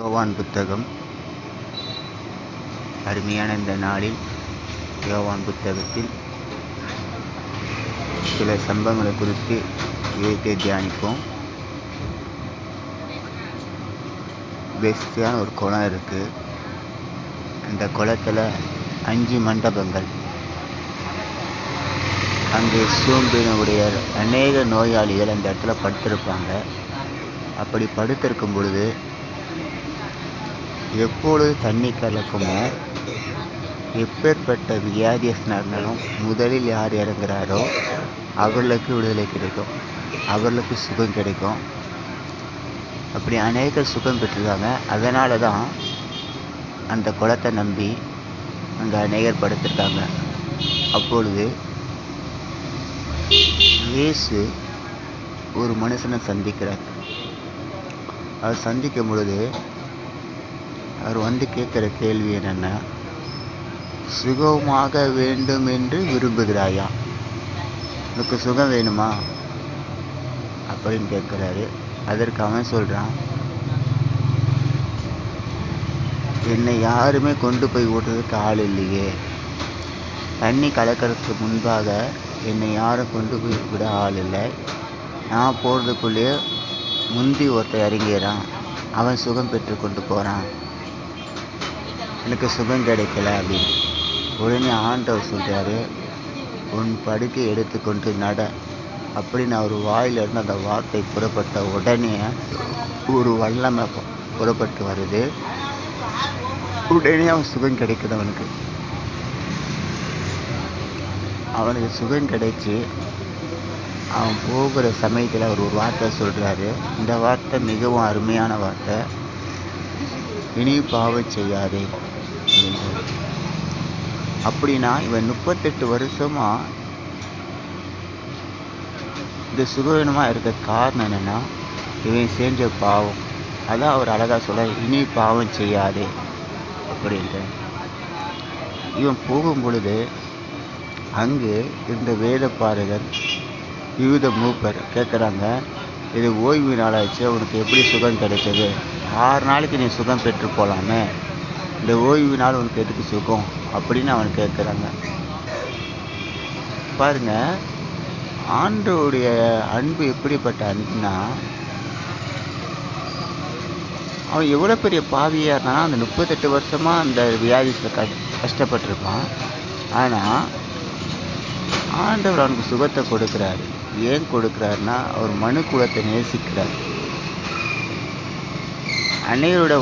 யோவான் புத்தகம். அருமையான இந்த நாளில் யோவான் புத்தகத்தில் சில சம்பவங்களை குறித்து விவேகத்தை தியானிப்போம். பெஸ்டான ஒரு குளம் இருக்குது அந்த குளத்தில் அஞ்சு மண்டபங்கள். அங்கே சூம்பினுடைய அநேக நோயாளிகள் அந்த இடத்துல படுத்திருப்பாங்க. அப்படி படுத்திருக்கும் பொழுது எப்பொழுது தண்ணி கலக்குமோ எப்பேற்பட்ட வியாதியஸ்தனாக இருந்தாலும் முதலில் யார் இறங்குறாரோ அவர்களுக்கு விடுதலை கிடைக்கும். அவர்களுக்கு சுகம் கிடைக்கும். அப்படி அநேகர் சுகம் பெற்றிருக்காங்க. அதனால தான் அந்த குளத்தை நம்பி அங்கே அநேகர் படுத்திருக்காங்க. அப்பொழுது இயேசு ஒரு மனுஷனை சந்திக்கிறார். அவர் சந்திக்கும் பொழுது அவர் வந்து கேட்குற கேள்வி என்னென்னா? சுகமாக வேண்டும் என்று விரும்புகிறாயா? உனக்கு சுகம் வேணுமா? அப்படின்னு கேட்குறாரு. அதற்கு அவன் சொல்கிறான் என்னை யாருமே கொண்டு போய் ஓட்டுறதுக்கு ஆள் இல்லையே. தண்ணி கலக்கிறதுக்கு முன்பாக என்னை யாரும் கொண்டு போய் விட ஆள் இல்லை. நான் போகிறதுக்குள்ளேயே முந்தி ஒருத்தர் இறங்கிறான். அவன் சுகம் பெற்று கொண்டு போகிறான் எனக்கு சுகம் கிடைக்கல அப்படின்னு. உடனே ஆண்டவர் சொல்கிறாரு உன் படுக்கை எடுத்துக்கொண்டு நட. அப்படின்னு அவர் வாயிலிருந்து அந்த வார்த்தை புறப்பட்ட உடனே ஒரு வல்லமை புறப்பட்டு வருது. உடனே அவன் சுகம் கிடைக்குது அவனுக்கு. அவனுக்கு சுகம் கிடைச்சி அவன் போகிற சமயத்தில் அவர் ஒரு வார்த்தை சொல்கிறாரு இந்த வார்த்தை மிகவும் அருமையான வார்த்தை. இனி பாவம் செய்யாதே. அப்படின்னா இவன் முப்பத்தெட்டு வருஷமா இந்த சுகவீனமாக இருக்க காரணம் என்னன்னா இவன் செஞ்ச பாவம். அதான் அவர் அழகாக சொல்ல இனி பாவம் செய்யாதே. அப்படின்ட்டு. இவன் போகும் பொழுது அங்கு இருந்த வேதப்பாரகர் யூத மூப்பர் கேட்குறாங்க இது ஓய்வு நாளாச்சு உனக்கு எப்படி சுகம் கிடைச்சது? ஆறு நாளைக்கு நீ சுகம் பெற்று போகலாமே இந்த ஓய்வு நாள் உனக்கு எதுக்கு சுகம்? அப்படின்னு அவன் கேட்குறாங்க. பாருங்க ஆண்டோடைய அன்பு எப்படிப்பட்ட அன்புனா அவன் எவ்வளோ பெரிய பாவியாக இருந்தானா அந்த முப்பத்தெட்டு வருஷமாக அந்த வியாதியில் க கஷ்டப்பட்டிருப்பான். ஆனால் ஆண்டவர் அவனுக்கு சுகத்தை கொடுக்குறாரு. ஏன் கொடுக்குறாருன்னா அவர் மனு குலத்தை நேசிக்கிறார். அன்னையரோட